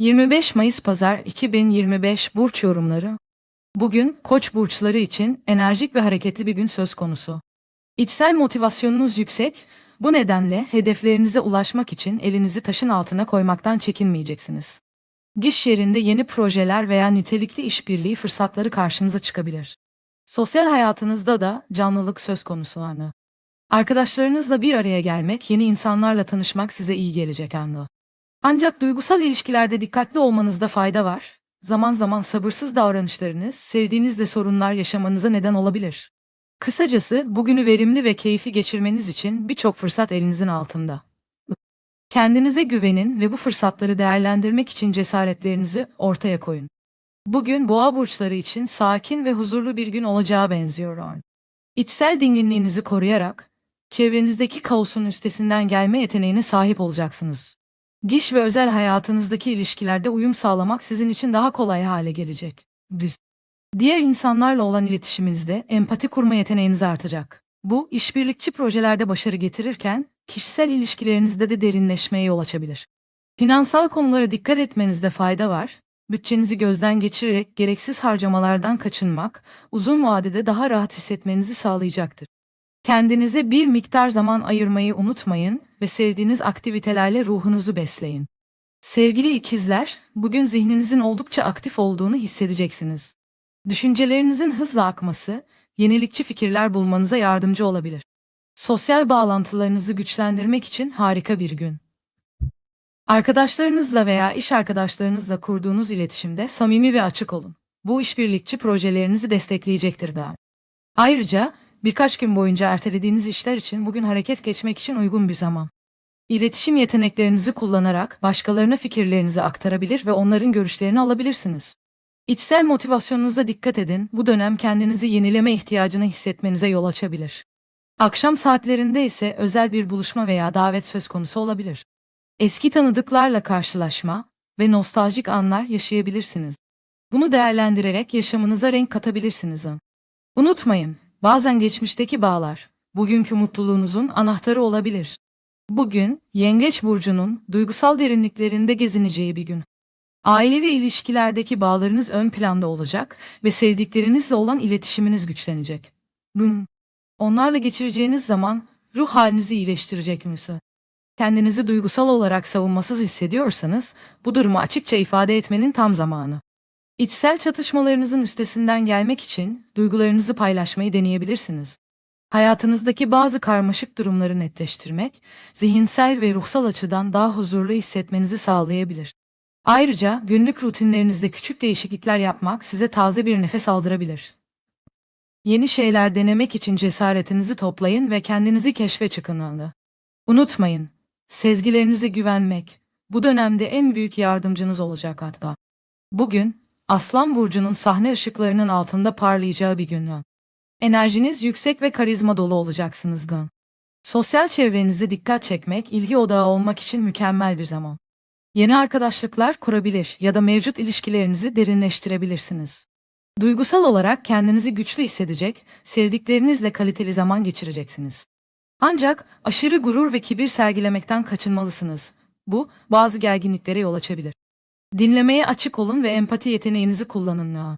25 Mayıs Pazar 2025 Burç Yorumları Bugün Koç burçları için enerjik ve hareketli bir gün söz konusu. İçsel motivasyonunuz yüksek, bu nedenle hedeflerinize ulaşmak için elinizi taşın altına koymaktan çekinmeyeceksiniz. Diş yerinde yeni projeler veya nitelikli işbirliği fırsatları karşınıza çıkabilir. Sosyal hayatınızda da canlılık söz konusu anı. Arkadaşlarınızla bir araya gelmek, yeni insanlarla tanışmak size iyi gelecek anı. Ancak duygusal ilişkilerde dikkatli olmanızda fayda var. Zaman zaman sabırsız davranışlarınız, sevdiğinizle sorunlar yaşamanıza neden olabilir. Kısacası bugünü verimli ve keyifli geçirmeniz için birçok fırsat elinizin altında. Kendinize güvenin ve bu fırsatları değerlendirmek için cesaretlerinizi ortaya koyun. Bugün boğa burçları için sakin ve huzurlu bir gün olacağı benziyor. İçsel dinginliğinizi koruyarak, çevrenizdeki kaosun üstesinden gelme yeteneğine sahip olacaksınız. Diş ve özel hayatınızdaki ilişkilerde uyum sağlamak sizin için daha kolay hale gelecek. Düz. Diğer insanlarla olan iletişiminizde empati kurma yeteneğiniz artacak. Bu, işbirlikçi projelerde başarı getirirken, kişisel ilişkilerinizde de derinleşmeye yol açabilir. Finansal konulara dikkat etmenizde fayda var. Bütçenizi gözden geçirerek gereksiz harcamalardan kaçınmak, uzun vadede daha rahat hissetmenizi sağlayacaktır. Kendinize bir miktar zaman ayırmayı unutmayın ve sevdiğiniz aktivitelerle ruhunuzu besleyin. Sevgili ikizler, bugün zihninizin oldukça aktif olduğunu hissedeceksiniz. Düşüncelerinizin hızla akması, yenilikçi fikirler bulmanıza yardımcı olabilir. Sosyal bağlantılarınızı güçlendirmek için harika bir gün. Arkadaşlarınızla veya iş arkadaşlarınızla kurduğunuz iletişimde samimi ve açık olun. Bu işbirlikçi projelerinizi destekleyecektir da. Ayrıca birkaç gün boyunca ertelediğiniz işler için bugün hareket geçmek için uygun bir zaman. İletişim yeteneklerinizi kullanarak başkalarına fikirlerinizi aktarabilir ve onların görüşlerini alabilirsiniz. İçsel motivasyonunuza dikkat edin, bu dönem kendinizi yenileme ihtiyacını hissetmenize yol açabilir. Akşam saatlerinde ise özel bir buluşma veya davet söz konusu olabilir. Eski tanıdıklarla karşılaşma ve nostaljik anlar yaşayabilirsiniz. Bunu değerlendirerek yaşamınıza renk katabilirsiniz. Unutmayın, bazen geçmişteki bağlar, bugünkü mutluluğunuzun anahtarı olabilir. Bugün, Yengeç Burcu'nun duygusal derinliklerinde gezineceği bir gün. Ailevi ilişkilerdeki bağlarınız ön planda olacak ve sevdiklerinizle olan iletişiminiz güçlenecek. Bum. Onlarla geçireceğiniz zaman ruh halinizi iyileştirecek misiniz? Kendinizi duygusal olarak savunmasız hissediyorsanız, bu durumu açıkça ifade etmenin tam zamanı. İçsel çatışmalarınızın üstesinden gelmek için duygularınızı paylaşmayı deneyebilirsiniz. Hayatınızdaki bazı karmaşık durumları netleştirmek, zihinsel ve ruhsal açıdan daha huzurlu hissetmenizi sağlayabilir. Ayrıca günlük rutinlerinizde küçük değişiklikler yapmak size taze bir nefes aldırabilir. Yeni şeyler denemek için cesaretinizi toplayın ve kendinizi keşfe çıkın. Unutmayın, sezgilerinize güvenmek bu dönemde en büyük yardımcınız olacak hatta. Bugün Aslan burcunun sahne ışıklarının altında parlayacağı bir gün. Enerjiniz yüksek ve karizma dolu olacaksınız. Sosyal çevrenize dikkat çekmek, ilgi odağı olmak için mükemmel bir zaman. Yeni arkadaşlıklar kurabilir ya da mevcut ilişkilerinizi derinleştirebilirsiniz. Duygusal olarak kendinizi güçlü hissedecek, sevdiklerinizle kaliteli zaman geçireceksiniz. Ancak aşırı gurur ve kibir sergilemekten kaçınmalısınız. Bu, bazı gerginliklere yol açabilir. Dinlemeye açık olun ve empati yeteneğinizi kullanın. ya.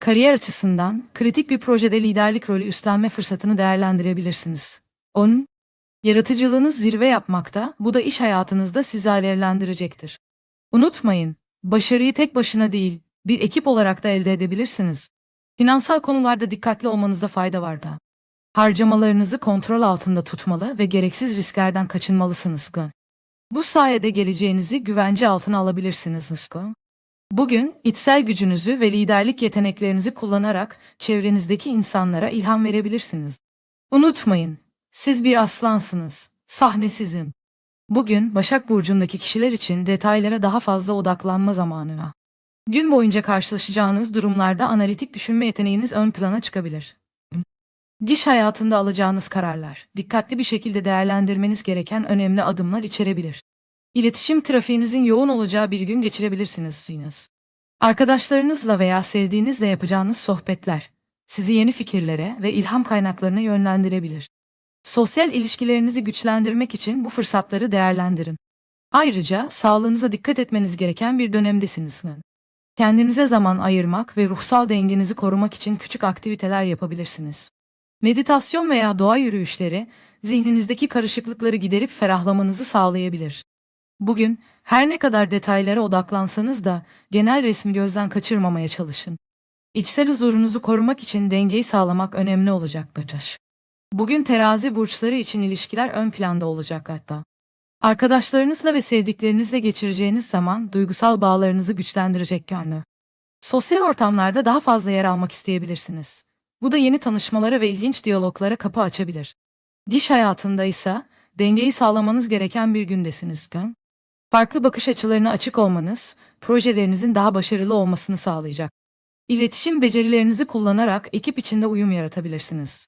Kariyer açısından kritik bir projede liderlik rolü üstlenme fırsatını değerlendirebilirsiniz. 10. Yaratıcılığınız zirve yapmakta, bu da iş hayatınızda sizi alevlendirecektir. Unutmayın, başarıyı tek başına değil, bir ekip olarak da elde edebilirsiniz. Finansal konularda dikkatli olmanızda fayda var da. Harcamalarınızı kontrol altında tutmalı ve gereksiz risklerden kaçınmalısınız. Bu sayede geleceğinizi güvence altına alabilirsiniz. Nusko. Bugün içsel gücünüzü ve liderlik yeteneklerinizi kullanarak çevrenizdeki insanlara ilham verebilirsiniz. Unutmayın, siz bir aslansınız, sahne sizin. Bugün Başak Burcu'ndaki kişiler için detaylara daha fazla odaklanma zamanına. Gün boyunca karşılaşacağınız durumlarda analitik düşünme yeteneğiniz ön plana çıkabilir. Diş hayatında alacağınız kararlar, dikkatli bir şekilde değerlendirmeniz gereken önemli adımlar içerebilir. İletişim trafiğinizin yoğun olacağı bir gün geçirebilirsiniz. Arkadaşlarınızla veya sevdiğinizle yapacağınız sohbetler, sizi yeni fikirlere ve ilham kaynaklarına yönlendirebilir. Sosyal ilişkilerinizi güçlendirmek için bu fırsatları değerlendirin. Ayrıca sağlığınıza dikkat etmeniz gereken bir dönemdesiniz. Kendinize zaman ayırmak ve ruhsal dengenizi korumak için küçük aktiviteler yapabilirsiniz. Meditasyon veya doğa yürüyüşleri zihninizdeki karışıklıkları giderip ferahlamanızı sağlayabilir. Bugün her ne kadar detaylara odaklansanız da genel resmi gözden kaçırmamaya çalışın. İçsel huzurunuzu korumak için dengeyi sağlamak önemli olacaktır. Bugün terazi burçları için ilişkiler ön planda olacak hatta. Arkadaşlarınızla ve sevdiklerinizle geçireceğiniz zaman duygusal bağlarınızı güçlendirecek yönlü. Sosyal ortamlarda daha fazla yer almak isteyebilirsiniz. Bu da yeni tanışmalara ve ilginç diyaloglara kapı açabilir. Diş hayatında ise dengeyi sağlamanız gereken bir gündesiniz. Farklı bakış açılarına açık olmanız, projelerinizin daha başarılı olmasını sağlayacak. İletişim becerilerinizi kullanarak ekip içinde uyum yaratabilirsiniz.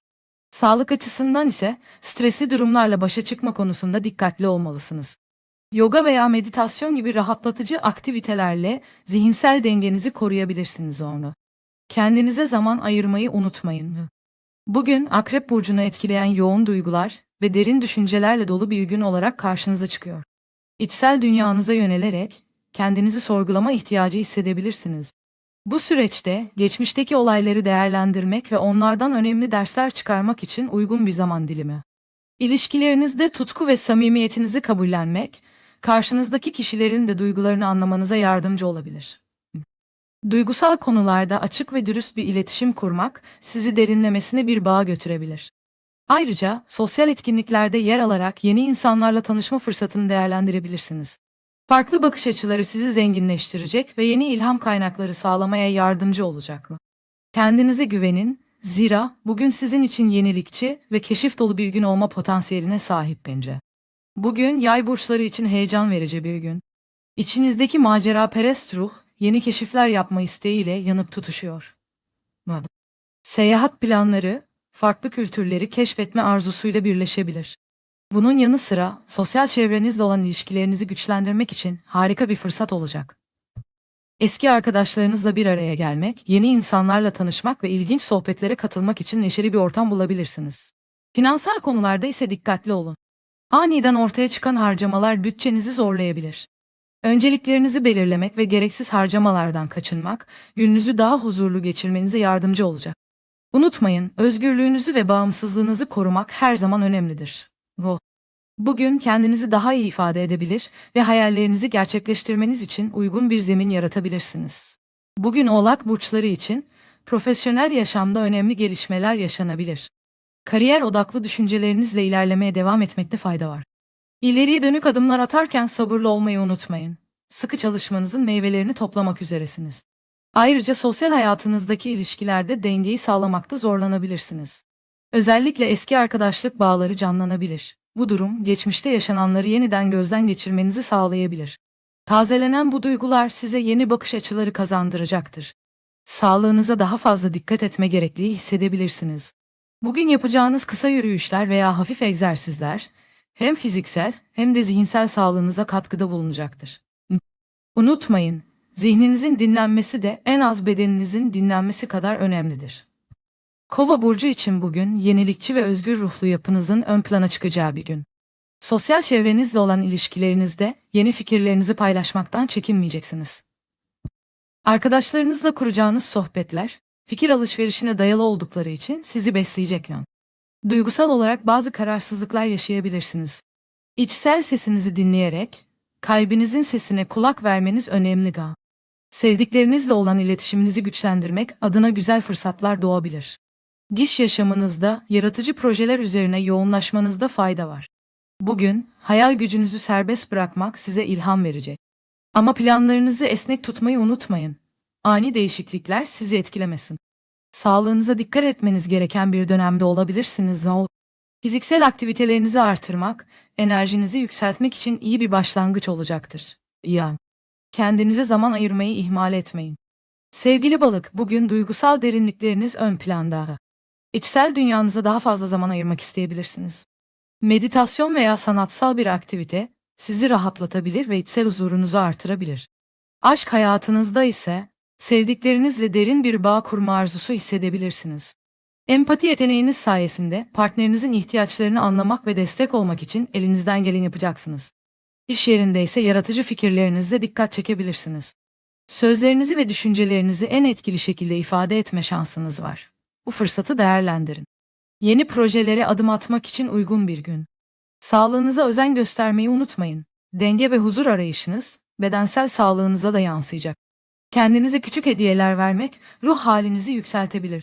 Sağlık açısından ise stresli durumlarla başa çıkma konusunda dikkatli olmalısınız. Yoga veya meditasyon gibi rahatlatıcı aktivitelerle zihinsel dengenizi koruyabilirsiniz onu. Kendinize zaman ayırmayı unutmayın. Bugün Akrep burcunu etkileyen yoğun duygular ve derin düşüncelerle dolu bir gün olarak karşınıza çıkıyor. İçsel dünyanıza yönelerek kendinizi sorgulama ihtiyacı hissedebilirsiniz. Bu süreçte geçmişteki olayları değerlendirmek ve onlardan önemli dersler çıkarmak için uygun bir zaman dilimi. İlişkilerinizde tutku ve samimiyetinizi kabullenmek, karşınızdaki kişilerin de duygularını anlamanıza yardımcı olabilir. Duygusal konularda açık ve dürüst bir iletişim kurmak sizi derinlemesine bir bağa götürebilir. Ayrıca sosyal etkinliklerde yer alarak yeni insanlarla tanışma fırsatını değerlendirebilirsiniz. Farklı bakış açıları sizi zenginleştirecek ve yeni ilham kaynakları sağlamaya yardımcı olacak mı? Kendinize güvenin, zira bugün sizin için yenilikçi ve keşif dolu bir gün olma potansiyeline sahip bence. Bugün yay burçları için heyecan verici bir gün. İçinizdeki macera perest ruh, yeni keşifler yapma isteğiyle yanıp tutuşuyor. Seyahat planları, farklı kültürleri keşfetme arzusuyla birleşebilir. Bunun yanı sıra sosyal çevrenizle olan ilişkilerinizi güçlendirmek için harika bir fırsat olacak. Eski arkadaşlarınızla bir araya gelmek, yeni insanlarla tanışmak ve ilginç sohbetlere katılmak için neşeli bir ortam bulabilirsiniz. Finansal konularda ise dikkatli olun. Aniden ortaya çıkan harcamalar bütçenizi zorlayabilir. Önceliklerinizi belirlemek ve gereksiz harcamalardan kaçınmak, gününüzü daha huzurlu geçirmenize yardımcı olacak. Unutmayın, özgürlüğünüzü ve bağımsızlığınızı korumak her zaman önemlidir. Bu. Bugün kendinizi daha iyi ifade edebilir ve hayallerinizi gerçekleştirmeniz için uygun bir zemin yaratabilirsiniz. Bugün Oğlak burçları için profesyonel yaşamda önemli gelişmeler yaşanabilir. Kariyer odaklı düşüncelerinizle ilerlemeye devam etmekte fayda var. İleriye dönük adımlar atarken sabırlı olmayı unutmayın. Sıkı çalışmanızın meyvelerini toplamak üzeresiniz. Ayrıca sosyal hayatınızdaki ilişkilerde dengeyi sağlamakta zorlanabilirsiniz. Özellikle eski arkadaşlık bağları canlanabilir. Bu durum geçmişte yaşananları yeniden gözden geçirmenizi sağlayabilir. Tazelenen bu duygular size yeni bakış açıları kazandıracaktır. Sağlığınıza daha fazla dikkat etme gerekliliği hissedebilirsiniz. Bugün yapacağınız kısa yürüyüşler veya hafif egzersizler hem fiziksel hem de zihinsel sağlığınıza katkıda bulunacaktır. Unutmayın, zihninizin dinlenmesi de en az bedeninizin dinlenmesi kadar önemlidir. Kova burcu için bugün yenilikçi ve özgür ruhlu yapınızın ön plana çıkacağı bir gün. Sosyal çevrenizle olan ilişkilerinizde yeni fikirlerinizi paylaşmaktan çekinmeyeceksiniz. Arkadaşlarınızla kuracağınız sohbetler, fikir alışverişine dayalı oldukları için sizi besleyecek yan. Duygusal olarak bazı kararsızlıklar yaşayabilirsiniz. İçsel sesinizi dinleyerek, kalbinizin sesine kulak vermeniz önemli ga. Sevdiklerinizle olan iletişiminizi güçlendirmek adına güzel fırsatlar doğabilir. Diş yaşamınızda yaratıcı projeler üzerine yoğunlaşmanızda fayda var. Bugün hayal gücünüzü serbest bırakmak size ilham verecek. Ama planlarınızı esnek tutmayı unutmayın. Ani değişiklikler sizi etkilemesin. Sağlığınıza dikkat etmeniz gereken bir dönemde olabilirsiniz. Fiziksel aktivitelerinizi artırmak, enerjinizi yükseltmek için iyi bir başlangıç olacaktır. Yani kendinize zaman ayırmayı ihmal etmeyin. Sevgili balık, bugün duygusal derinlikleriniz ön planda. İçsel dünyanıza daha fazla zaman ayırmak isteyebilirsiniz. Meditasyon veya sanatsal bir aktivite sizi rahatlatabilir ve içsel huzurunuzu artırabilir. Aşk hayatınızda ise sevdiklerinizle derin bir bağ kurma arzusu hissedebilirsiniz. Empati yeteneğiniz sayesinde partnerinizin ihtiyaçlarını anlamak ve destek olmak için elinizden geleni yapacaksınız. İş yerinde ise yaratıcı fikirlerinizle dikkat çekebilirsiniz. Sözlerinizi ve düşüncelerinizi en etkili şekilde ifade etme şansınız var. Bu fırsatı değerlendirin. Yeni projelere adım atmak için uygun bir gün. Sağlığınıza özen göstermeyi unutmayın. Denge ve huzur arayışınız bedensel sağlığınıza da yansıyacak. Kendinize küçük hediyeler vermek ruh halinizi yükseltebilir.